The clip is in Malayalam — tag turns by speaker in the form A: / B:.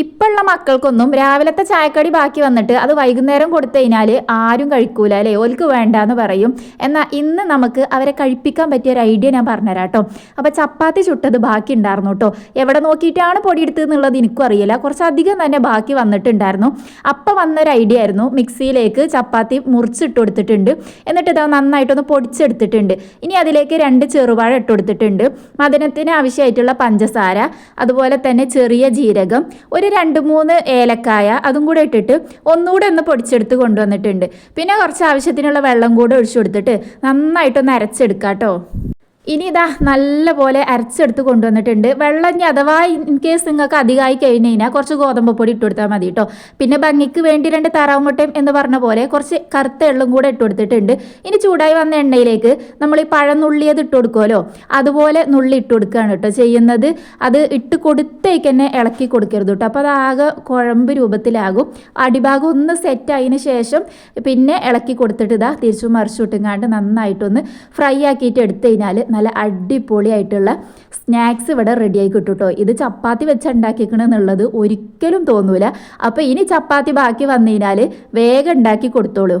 A: ഇപ്പോഴുള്ള മക്കൾക്കൊന്നും രാവിലത്തെ ചായക്കടി ബാക്കി വന്നിട്ട് അത് വൈകുന്നേരം കൊടുത്തു കഴിഞ്ഞാൽ ആരും കഴിക്കൂല അല്ലേ? ഓൽക്ക് വേണ്ട എന്ന് പറയും. എന്നാൽ ഇന്ന് നമുക്ക് അവരെ കഴിപ്പിക്കാൻ പറ്റിയ ഒരു ഐഡിയ ഞാൻ പറഞ്ഞുതരാം കേട്ടോ അപ്പോൾ ചപ്പാത്തി ചുട്ടത് ബാക്കി ഉണ്ടായിരുന്നു കേട്ടോ എവിടെ നോക്കിയിട്ടാണ് പൊടിയെടുത്തത് എന്നുള്ളത് എനിക്കും അറിയില്ല. കുറച്ചധികം തന്നെ ബാക്കി വന്നിട്ടുണ്ടായിരുന്നു. അപ്പം വന്നൊരു ഐഡിയ ആയിരുന്നു. മിക്സിയിലേക്ക് ചപ്പാത്തി മുറിച്ചിട്ട് കൊടുത്തിട്ടുണ്ട്. എന്നിട്ട് ഇത് നന്നായിട്ടൊന്ന് പൊടിച്ചെടുത്തിട്ടുണ്ട്. ഇനി അതിലേക്ക് രണ്ട് ചെറുവാഴ ഇട്ട് കൊടുത്തിട്ടുണ്ട്. മദനത്തിന് ആവശ്യമായിട്ടുള്ള പഞ്ചസാര അതുപോലെ തന്നെ ചെറിയ ജീരകം ഒരു രണ്ട് മൂന്ന് ഏലക്കായ അതും കൂടെ ഇട്ടിട്ട് ഒന്നുകൂടെ ഒന്ന് പൊടിച്ചെടുത്ത് കൊണ്ടുവന്നിട്ടുണ്ട്. പിന്നെ കുറച്ച് ആവശ്യത്തിനുള്ള വെള്ളം കൂടെ ഒഴിച്ചു കൊടുത്തിട്ട് നന്നായിട്ടൊന്ന് അരച്ചെടുക്കാം കേട്ടോ ഇനി ഇതാ നല്ലപോലെ അരച്ചെടുത്ത് കൊണ്ടുവന്നിട്ടുണ്ട്. വെള്ളം അഥവാ ഇൻ കേസ് നിങ്ങൾക്ക് അധികമായി കഴിഞ്ഞ് കഴിഞ്ഞാൽ കുറച്ച് ഗോതമ്പ് പൊടി ഇട്ട് കൊടുത്താൽ മതി കേട്ടോ പിന്നെ ഭംഗിക്ക് വേണ്ടി രണ്ട് താറാവുമുട്ടയും എന്ന് പറഞ്ഞ പോലെ കുറച്ച് കറുത്ത എള്ളും കൂടെ ഇട്ട് കൊടുത്തിട്ടുണ്ട്. ഇനി ചൂടായി വന്ന എണ്ണയിലേക്ക് നമ്മൾ ഈ പഴം നുള്ളിയത് ഇട്ട് കൊടുക്കുമല്ലോ അതുപോലെ നുള്ളി ഇട്ട് കൊടുക്കുകയാണ് കേട്ടോ ചെയ്യുന്നത്. അത് ഇട്ട് കൊടുത്തേക്ക് തന്നെ ഇളക്കി കൊടുക്കരുത് കേട്ടോ അപ്പോൾ അത് ആകെ കുഴമ്പ് രൂപത്തിലാകും. അടിഭാഗം ഒന്ന് സെറ്റ് ആയതിന് ശേഷം പിന്നെ ഇളക്കി കൊടുത്തിട്ട് ഇതാ തിരിച്ചു മറിച്ചു വിട്ടുങ്ങാണ്ട് നന്നായിട്ടൊന്ന് ഫ്രൈ ആക്കിയിട്ട് എടുത്തു കഴിഞ്ഞാൽ നല്ല അടിപൊളിയായിട്ടുള്ള സ്നാക്സ് ഇവിടെ റെഡിയായി കിട്ടും ഇത് ചപ്പാത്തി വെച്ച് ഉണ്ടാക്കിക്കണമെന്നുള്ളത് ഒരിക്കലും തോന്നൂല. അപ്പോൾ ഇനി ചപ്പാത്തി ബാക്കി വന്നു കഴിഞ്ഞാൽ വേഗം ഉണ്ടാക്കി കൊടുത്തോളൂ.